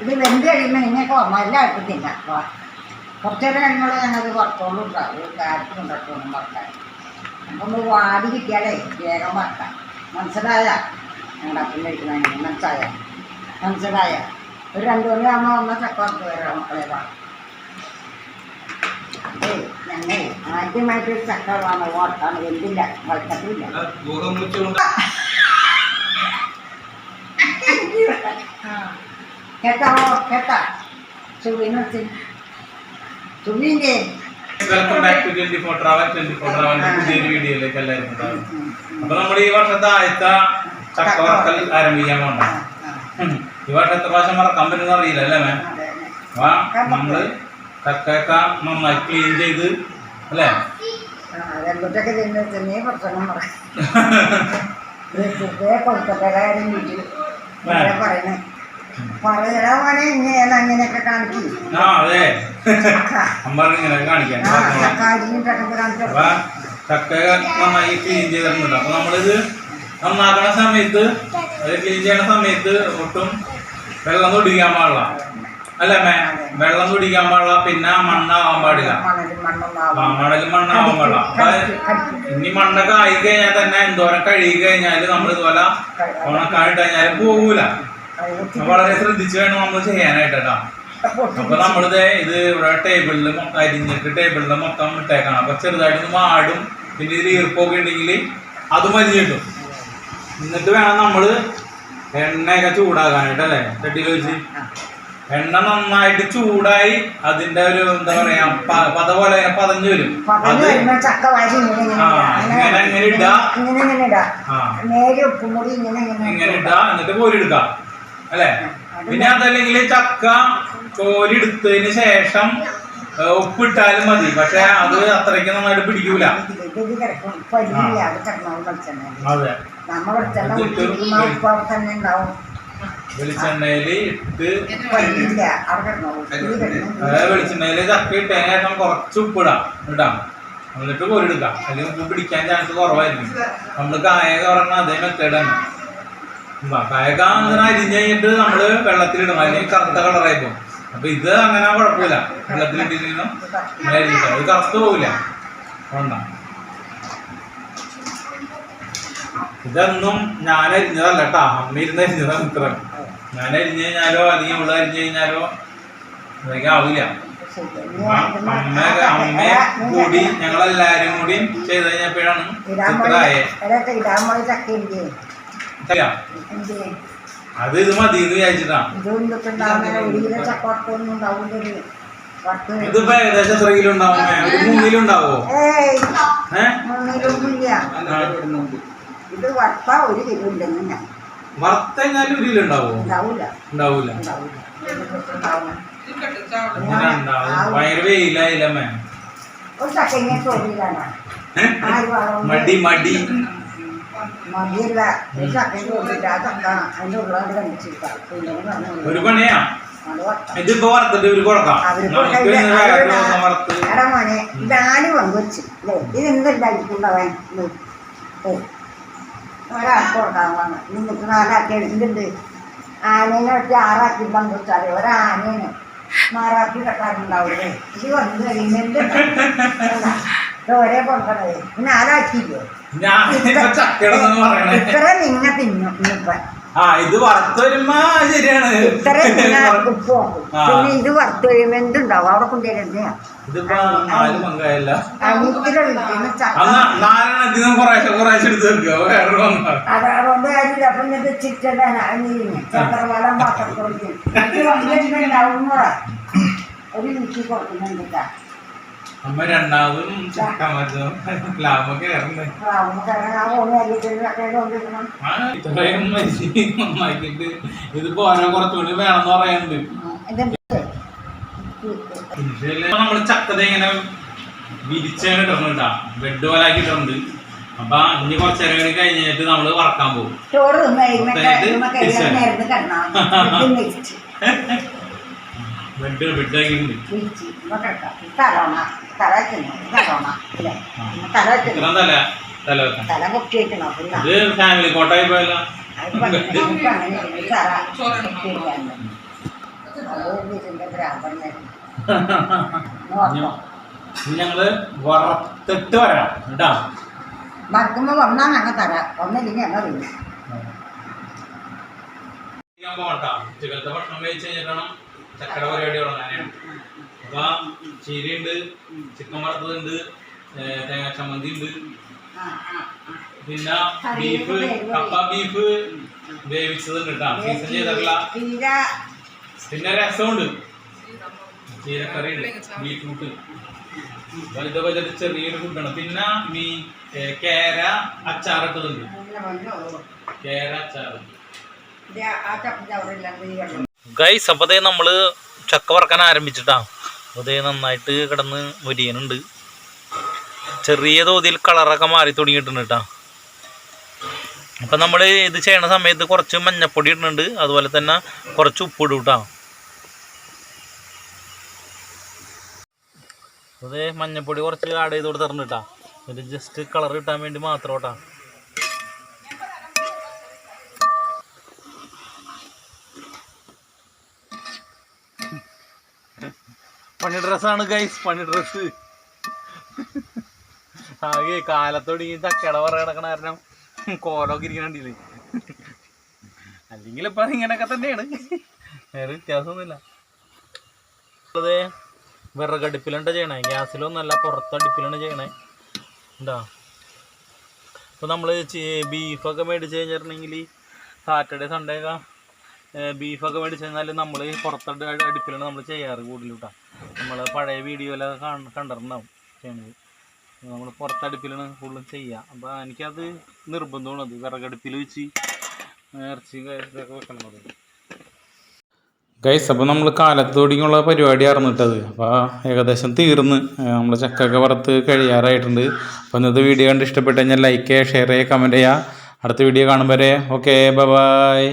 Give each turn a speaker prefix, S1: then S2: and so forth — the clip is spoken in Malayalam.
S1: ഇത് വെന്ത് കഴിയുമ്പോൾ നിങ്ങൾക്ക് നല്ല അടുപ്പത്തില്ല. കുറച്ച് നേരം കഴിയുമ്പോൾ ഞങ്ങൾക്ക് പുറത്തോളം ഉണ്ടാവും ആർക്കും ഉണ്ടാക്കുന്നു വറക്കാൻ. അപ്പം നമ്മൾ വാടി കിട്ടിയാലേ വേഗം വറക്കാം. മനസ്സിലായ? ഞങ്ങളുടെ അപ്പം കഴിക്കുന്ന മനസ്സായ മനസ്സിലായ? ഒരു രണ്ടു മണി ആകുമ്പോൾ വന്ന ചക്ക വറുത്ത് വരാം മക്കളെ ഞങ്ങൾ ആദ്യമായിട്ട് ഒരു ചക്ക വാങ്ങാൻ വറുത്താണ് എന്തില്ല വറുത്തിട്ടില്ല.
S2: മുച്ചുകൊണ്ട്
S1: കേട്ടോ. ചുവിനൊത്തി ചുവിന്റെ
S2: welcome back to twenty four travel twenty four ട്രാവലിന്റെ പുതിയൊരു വീഡിയോയിലേക്ക് എല്ലാവർക്കും സ്വാഗതം. അപ്പൊ നമ്മൾ ഈ വർഷത്തെ ആദ്യത്തെ ചക്കവർക്കൽ ആരംഭിക്കാൻ പോണ്ട ഈ വർഷം എത്ര പ്രാവശ്യം വറക്കാൻ പറ്റുന്ന അറിയില്ല അല്ലേ മാം? അപ്പൊ നമ്മൾ ചക്കയൊക്കെ നന്നായി ക്ലീൻ ചെയ്ത് അല്ലേ?
S1: രണ്ടൊക്കെ തിന്ന് തിന്നേ പ്രസംഗം പറയും കൊൽക്കത്ത കാര്യം വീട്ടിൽ പറയുന്നത്. പറയണ പോലെ ഇങ്ങനെ അങ്ങനെയൊക്കെ കാണിക്കും.
S2: ആ അതെ. അമ്മ ഇങ്ങനെ കാണിക്കാൻ
S1: ആ കാര്യം കാണിച്ചു.
S2: അപ്പൊ ചക്ക നന്നായി ക്ലീൻ ചെയ്തിട്ടുണ്ട്. അപ്പൊ നമ്മളിത് നന്നാക്കണ സമയത്ത് അത് ക്ലീൻ ചെയ്യണ സമയത്ത് ഒട്ടും വെള്ളം കുടിക്കാൻ പാടില്ല. അല്ലേ മേ വെള്ളം കുടിക്കാൻ പാടില്ല പിന്നെ മണ്ണാവാൻ പാടില്ല.
S1: മണലും
S2: മണ്ണാവാൻ പാടില്ല. ഇനി മണ്ണൊക്കെ ആയി കഴിഞ്ഞാൽ തന്നെ എന്തോരം കഴുകി കഴിഞ്ഞാൽ നമ്മൾ ഇതുപോലെ കഴിഞ്ഞാൽ പോകൂല വളരെ ശ്രദ്ധിച്ച് വേണം നമ്മൾ ചെയ്യാനായിട്ട് കേട്ടോ അപ്പൊ നമ്മളിത് ഇത് ഇവിടെ ടേബിളിൽ മൊത്തം അരിഞ്ഞിട്ട് ടേബിളിൽ മൊത്തം ഇട്ടേക്കാണ്. അപ്പൊ ചെറുതായിട്ട് മാടും പിന്നെ ഇതിൽ ഈർപ്പൊക്കെ ഉണ്ടെങ്കിൽ അതും വലിഞ്ഞിട്ടും എന്നിട്ട് വേണം നമ്മൾ എണ്ണയൊക്കെ ചൂടാക്കാനായിട്ട് അല്ലേ? ചട്ടിയിൽ വെച്ച്? എണ്ണ നന്നായിട്ട് ചൂടായി അതിന്റെ ഒരു എന്താ പറയാ പത പോലെ പതഞ്ഞു വരും.
S1: ഇങ്ങനെ
S2: ഇടാ.
S1: ഇങ്ങനെ ഇടാ.
S2: എന്നിട്ട് കോരിയെടുക്കാം അല്ലേ? പിന്നെ അതല്ലെങ്കിൽ ചക്ക കോരിയെടുത്തതിന് ശേഷം ഉപ്പിട്ടാലും മതി. പക്ഷെ അത് അത്രയ്ക്ക് നന്നായിട്ട് പിടിക്കൂല.
S1: വെളിച്ചെണ്ണയിൽ അത്.
S2: ഇട്ട് വെളിച്ചെണ്ണയിൽ ചക്ക ഇട്ടതിന് ശേഷം കുറച്ച് ഉപ്പിടാം. ഇടാം. എന്നിട്ട് കോരിയെടുക്കാം അല്ലെങ്കിൽ ഉപ്പ് പിടിക്കാൻ ചാൻസ് കുറവായിരിക്കും. നമ്മൾ കായക പറഞ്ഞാൽ അതേ മെത്തേഡ് തന്നെ ഉം, കായക അങ്ങനെ അരിഞ്ഞ് കഴിഞ്ഞിട്ട് നമ്മൾ വെള്ളത്തിലിടും. അല്ലെങ്കിൽ കറുത്ത കളറായി പോകും. അപ്പൊ ഇത് അങ്ങനെ കുഴപ്പമില്ല. വെള്ളത്തിലിട്ടിരുന്നു അരിഞ്ഞിട്ട് അത് കറുത്ത് പോകില്ല ഇതെന്നും ഇതൊന്നും ഞാൻ അരിഞ്ഞതല്ല കേട്ടാ അമ്മ ഇരുന്ന് അരിഞ്ഞതാണ് ഇത്ര ഞാൻ അരിഞ്ഞു കഴിഞ്ഞാലോ അല്ലെങ്കിൽ ഇവിടെ അരിഞ്ഞു കഴിഞ്ഞാലോ അതൊക്കെ ആവില്ല. അമ്മ അമ്മ കൂടി ഞങ്ങളെല്ലാരും കൂടി ചെയ്ത് കഴിഞ്ഞപ്പോഴാണ്
S1: ഇടാൻ
S2: അത് ഇത് മതി എന്ന് വിചാരിച്ചിട്ടാ. ഇതിപ്പോ ഏകദേശം എത്ര കിലോ ഉണ്ടാവും? ഒരു മൂന്ന് ഉണ്ടാവോ?
S1: ഇത് വറുത്ത ഒരു കിലോ ഉണ്ടെങ്കിൽ
S2: വറുത്ത കഴിഞ്ഞാൽ ഒരു കിലോ ഉണ്ടാവോ? ഉണ്ടാവൂല. ഭയങ്കര?
S1: ആര് വളർന്നു?
S2: മടി മടി.
S1: മതിയല്ല. ആ അതിന്റെ
S2: ഒരു പണിയാ? ഇതിപ്പോ വറുത്തിട്ട് കൊടുക്കാം.
S1: എടാ മോനെ പങ്കുവെച്ച്? അല്ലേ ഒരാൾക്ക് നിങ്ങൾക്ക് നാലാക്കി എടുത്തിട്ടുണ്ട്. ആനേനെ വെച്ച് ആറാക്കി പങ്കുവച്ചാലേ ഒരാനേനെ മാറാക്കി കെട്ടാറുണ്ടാവില്ലേ ഇത് വന്നു ഇത് ഒരേ കൊടുക്കണത് പിന്നെ ആരാക്കിയില്ലേ ഇത്ര നിങ്ങ തിന്നു ഇന്നിപ്പം.
S2: ആ ഇത് വറുത്ത് വരുമ്പോ ശരിയാണ്
S1: ഇത്ര നിങ്ങ ഉപ്പ് പിന്നെ ഇത് വറുത്ത് കഴിയുമ്പോൾ എന്തുണ്ടാവും? അവിടെ കൊണ്ടുവരുന്നതാ
S2: ഇതിപ്പോ നാല് പങ്കായല്ല.
S1: അനിയത്തിയുടെ വീട്ടിൽ നിന്ന് ചക്ക
S2: അന്ന് നാലെണ്ണത്തിൽ കുറേശ്ശെ കുറേശ്ശെ എടുത്ത് വെക്കുക. വേറെ
S1: അതുകൊണ്ട് കാര്യമില്ല. അപ്പൊ ചക്രവാളം ഒരു കൊടുക്കുന്നുണ്ട്.
S2: അമ്മ രണ്ടാമതും ചക്ക മറ്റും ലാഭമൊക്കെ ഇറങ്ങുന്നത് ഇത്രയും മരിച്ച് നന്നാക്കിയിട്ട് ഇതിപ്പോ ഓരോ കുറച്ചുകൂടി വേണമെന്ന് പറയുന്നുണ്ട്. നമ്മൾ ചക്കത ഇങ്ങനെ വിരിച്ചാണ് ഇട്ടിട്ടുണ്ട് ബെഡ് പോലെ ആക്കി ഇട്ടിട്ടുണ്ട് അപ്പൊ ഇനി കുറച്ചേരം കൂടി കഴിഞ്ഞിട്ട് നമ്മൾ വറക്കാൻ പോകും. ബെഡ് ബെഡ് ആക്കിയിട്ടുണ്ട്
S1: വെച്ച് ഇപ്പൊ കിടക്കാം തലോണ. തല വെക്കുന്നു തലോണ. തല വെക്കുന്നു
S2: തല തല വെക്കാൻ
S1: തല പൊക്കി വെക്കണം പിന്നെ
S2: ഇത് ഫാമിലി കോട്ടായി പോയല്ലോ
S1: ഞങ്ങൾ വറത്തിട്ട് വരാം കേട്ടാ?
S3: മറക്കുമ്പോ വന്നാ ഞങ്ങൾ തരാം ഒന്നില്ലെങ്കിൽ ഞങ്ങൾ വരും
S1: പോകട്ടാ. ഭക്ഷണം കഴിച്ച് കഴിഞ്ഞിട്ടാണ് ചക്കര പരിപാടി തുടങ്ങാനാണ് അപ്പൊ ചീരയുണ്ട് ചിക്കൻ വറുത്തതുണ്ട് തേങ്ങാ ചമ്മന്തി ഉണ്ട് പിന്നെ ബീഫ് കപ്പ ബീഫ് വേവിച്ചതുണ്ട് കേട്ടോ. സീസൺ
S3: ചെയ്തിട്ടുള്ള
S1: പിന്നെ രസമുണ്ട്. ചീരക്കറി ഉണ്ട് ബീറ്റ്റൂട്ട് വലുത് വലുത് ചെറിയൊരു ഫുഡാണ്. പിന്നെ മീ കേര അച്ചാറിട്ടതുണ്ട്. കേര അച്ചാർ
S2: ഗൈസ് അപ്പോൾ അതേ നമ്മൾ ചക്ക വറക്കാൻ ആരംഭിച്ചിട്ടാ. അതേ നന്നായിട്ട് കിടന്ന് മുരിയനുണ്ട്. ചെറിയ തോതിൽ കളറൊക്കെ മാറി തുടങ്ങിയിട്ടുണ്ട് കേട്ടോ അപ്പം നമ്മൾ ഇത് ചെയ്യണ സമയത്ത് കുറച്ച് മഞ്ഞപ്പൊടി ഇടുന്നുണ്ട് അതുപോലെ തന്നെ കുറച്ച് ഉപ്പിടും കേട്ടോ അതേ മഞ്ഞപ്പൊടി കുറച്ച് ആഡ് ചെയ്ത് കൊടുത്തിട്ടുണ്ട് കേട്ടോ ജസ്റ്റ് കളർ കിട്ടാൻ വേണ്ടി മാത്രം കേട്ടോ പണി ഡ്രസ്സാണ് ഗൈസ് പണി ഡ്രസ് ആകെ കാലത്തൊടുങ്ങി ചക്കട പറ കിടക്കണ കാരണം കോലൊക്കെ ഇരിക്കണ്ടില്ലേ അല്ലെങ്കിൽ ഇപ്പൊ ഇങ്ങനെയൊക്കെ തന്നെയാണ്. വേറെ വ്യത്യാസമൊന്നുമില്ല. അതെ വിറകടുപ്പിലുണ്ട് ചെയ്യണേ. ഗ്യാസിലൊന്നല്ല പുറത്തടുപ്പിലാണ് ചെയ്യണേ. എന്താ? ഇപ്പോൾ നമ്മൾ ബീഫൊക്കെ മേടിച്ച് കഴിഞ്ഞിട്ടുണ്ടെങ്കിൽ സാറ്റർഡേ സൺഡേ ഒക്കെ ബീഫൊക്കെ മേടിച്ച് കഴിഞ്ഞാൽ നമ്മൾ പുറത്തടുപ്പിലാണ് നമ്മൾ ചെയ്യാറ് കൂടുതലും കേട്ടോ നമ്മൾ പഴയ വീഡിയോയിലൊക്കെ കാണ കണ്ടിട്ടുണ്ടാവും ചെയ്യണത്. നമ്മൾ പുറത്തടുപ്പിലാണ് ഫുള്ളും ചെയ്യുക. അപ്പോൾ എനിക്കത് നിർബന്ധമാണ്. അത് വിറകടുപ്പിൽ വെച്ച് ഇറച്ചി ഇതൊക്കെ വെക്കണത്
S1: ഗൈസ് അപ്പോൾ നമ്മൾ കാലത്ത് തുടങ്ങിയുള്ള പരിപാടി അറിഞ്ഞിട്ടത് അപ്പോൾ ഏകദേശം തീർന്ന്. നമ്മൾ ചക്കൊക്കെ വറുത്ത് കഴിയാറായിട്ടുണ്ട്. അപ്പോൾ ഇന്നത്തെ വീഡിയോ കണ്ട് ഇഷ്ടപ്പെട്ട് കഴിഞ്ഞാൽ ലൈക്ക് ചെയ്യുക ഷെയർ ചെയ്യുക കമന്റ് ചെയ്യുക. അടുത്ത വീഡിയോ കാണുമ്പോൾ വരെ. Okay bye